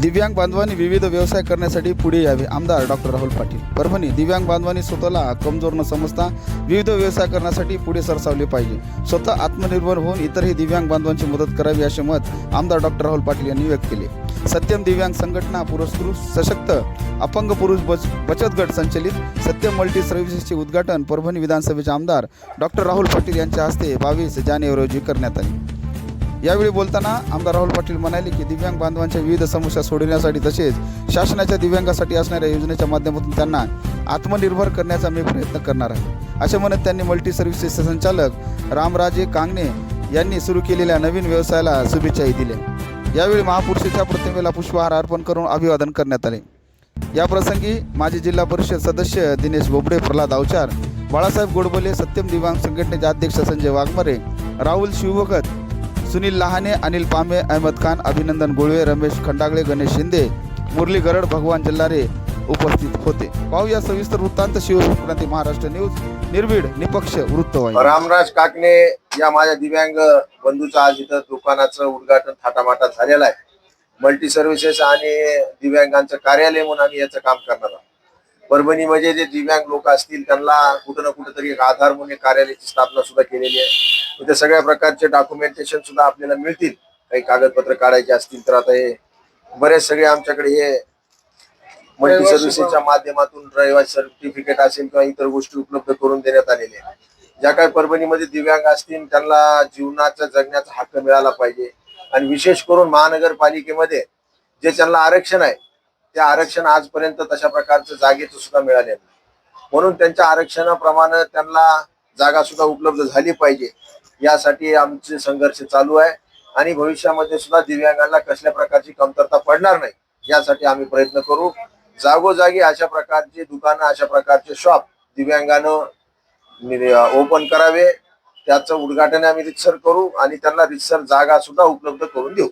दिव्यांग बांधवांनी विविध व्यवसाय करण्यासाठी पुढे यावे. आमदार डॉक्टर राहुल पाटील. परभणी दिव्यांग बांधवांनी स्वतःला कमजोर न समजता विविध व्यवसाय करण्यासाठी पुढे सरसावले पाहिजे. स्वतः आत्मनिर्भर होऊन इतरही दिव्यांग बांधवांची मदत करावी असे मत आमदार डॉक्टर राहुल पाटील यांनी व्यक्त केले. सत्यम दिव्यांग संघटना पुरस्कृत सशक्त अपंग पुरुष बच बचत गट संचलित सत्यम मल्टी सर्व्हिसेसचे उद्घाटन परभणी विधानसभेचे आमदार डॉक्टर राहुल पाटील यांच्या हस्ते बावीस जानेवारी रोजी करण्यात आले. यावेळी बोलताना आमदार राहुल पाटील म्हणाले की दिव्यांग बांधवांच्या विविध समस्या सोडवण्यासाठी तसेच शासनाच्या दिव्यांगासाठी असणाऱ्या योजनेच्या माध्यमातून त्यांना आत्मनिर्भर करण्याचा मी प्रयत्न करणार आहे. असे म्हणत त्यांनी मल्टी सर्व्हिसेसचे संचालक रामराजे कांगणे यांनी सुरू केलेल्या नवीन व्यवसायाला शुभेच्छाही दिल्या. यावेळी महापुरुषाच्या प्रतिमेला पुष्पहार अर्पण करून अभिवादन करण्यात आले. या प्रसंगी माजी जिल्हा परिषद सदस्य दिनेश बोबडे प्रल्हाद अवचार बाळासाहेब गोडबोले सत्यम दिव्यांग संघटनेचे अध्यक्ष संजय वाघमारे राहुल शिवभगत सुनील लहाने अनिल पामे अहमद खान अभिनंदन गुळवे रमेश खंडागळे गणेश शिंदे मुरली गरड भगवान जल्लारे उपस्थित होते. पाहूया सविस्तर वृत्तांत. शिवक्रांती महाराष्ट्र न्यूज. निर्भीड निपक्ष वृत्तवाहिनी. रामराज काकणे या माझ्या दिव्यांग बंधूचं आज इथं दुकानाचं उद्घाटन थाटामाटात झालेलं आहे. मल्टी सर्व्हिसेस आणि दिव्यांगांचं कार्यालय म्हणून आम्ही याचं काम करणार आहोत. परभणीमध्ये जे दिव्यांग लोक असतील त्यांना कुठं ना कुठं तरी एक आधार म्हणून एक कार्यालयाची स्थापना सुद्धा केलेली आहे. इथे सगळ्या प्रकारचे डॉक्युमेंटेशन सुद्धा आपल्याला मिळतील. काही कागदपत्र काढायचे असतील तर आता हे बरेच सगळे आमच्याकडे हे मल्टी सर्व्हिसेसच्या माध्यमातून रहिवासी सर्टिफिकेट असेल किंवा इतर गोष्टी उपलब्ध करून देण्यात आलेल्या आहेत. ज्या काही परभणीमध्ये दिव्यांग असतील त्यांना जीवनाचा जगण्याचा हक्क मिळाला पाहिजे. आणि विशेष करून महानगरपालिकेमध्ये जे त्यांना आरक्षण आहे ते आरक्षण आजपर्यंत तशा प्रकारचं जागेचं सुद्धा मिळाले नाही. म्हणून त्यांच्या आरक्षणाप्रमाणे त्यांना जागा सुद्धा उपलब्ध झाली पाहिजे. यासाठी आमचे संघर्ष चालू आहे. आणि भविष्यामध्ये सुद्धा दिव्यांगांना कसल्या प्रकारची कमतरता पडणार नाही यासाठी आम्ही प्रयत्न करू. जागोजागी अशा प्रकारचे दुकानं अशा प्रकारचे शॉप दिव्यांगानं ओपन करावे. त्याचं उद्घाटन आम्ही रितसर करू आणि त्यांना रितसर जागा सुद्धा उपलब्ध करून देऊ.